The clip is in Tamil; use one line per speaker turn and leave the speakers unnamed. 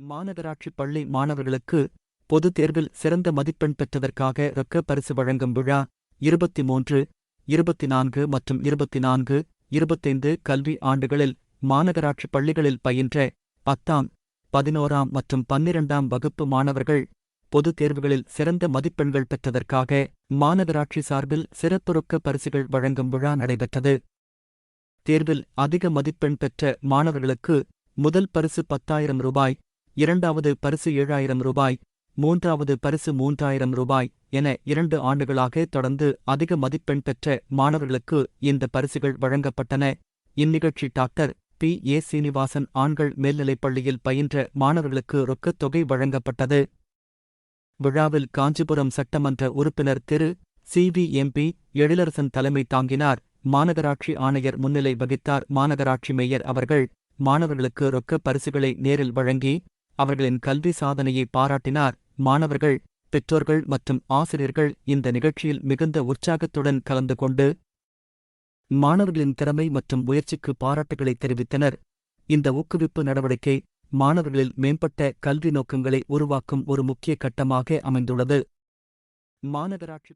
மாநகராட்சி பள்ளி மாணவர்களுக்கு பொதுத் தேர்வில் சிறந்த மதிப்பெண் பெற்றதற்காக ரொக்க பரிசு வழங்கும் விழா இருபத்தி மூன்று இருபத்தி நான்கு மற்றும் இருபத்தி நான்கு இருபத்தைந்து கல்வி ஆண்டுகளில் மாநகராட்சி பள்ளிகளில் பயின்ற பத்தாம் பதினோராம் மற்றும் பன்னிரண்டாம் வகுப்பு மாணவர்கள் பொதுத் தேர்வுகளில் சிறந்த மதிப்பெண்கள் பெற்றதற்காக மாநகராட்சி சார்பில் சிறப்பு ரொக்க பரிசுகள் வழங்கும் விழா நடைபெற்றது. தேர்வில் அதிக மதிப்பெண் பெற்ற மாணவர்களுக்கு முதல் பரிசு பத்தாயிரம் ரூபாய் இரண்டாவது பரிசு ஏழாயிரம் ரூபாய் மூன்றாவது பரிசு மூன்றாயிரம் ரூபாய் என இரண்டு ஆண்டுகளாக தொடர்ந்து அதிக மதிப்பெண் பெற்ற மாணவர்களுக்கு இந்த பரிசுகள் வழங்கப்பட்டன. இந்நிகழ்ச்சி டாக்டர் பி. ஏ. சீனிவாசன் ஆண்கள் மேல்நிலைப் பள்ளியில் பயின்ற மாணவர்களுக்கு ரொக்கத் தொகை வழங்கப்பட்டது. விழாவில் காஞ்சிபுரம் சட்டமன்ற உறுப்பினர் திரு. சி. வி. எம்பி எழிலரசன் தலைமை தாங்கினார். மாநகராட்சி ஆணையர் முன்னிலை வகித்தார். மாநகராட்சி மேயர் அவர்கள் மாணவர்களுக்கு ரொக்க பரிசுகளை நேரில் வழங்கி அவர்களின் கல்வி சாதனையை பாராட்டினார். மாணவர்கள் பெற்றோர்கள் மற்றும் ஆசிரியர்கள் இந்த நிகழ்ச்சியில் மிகுந்த உற்சாகத்துடன் கலந்து கொண்டு மாணவர்களின் திறமை மற்றும் முயற்சிக்கு பாராட்டுகளை தெரிவித்தனர். இந்த ஊக்குவிப்பு நடவடிக்கை மாணவர்களில் மேம்பட்ட கல்வி நோக்கங்களை உருவாக்கும் ஒரு முக்கிய கட்டமாக அமைந்துள்ளது. மாநகராட்சி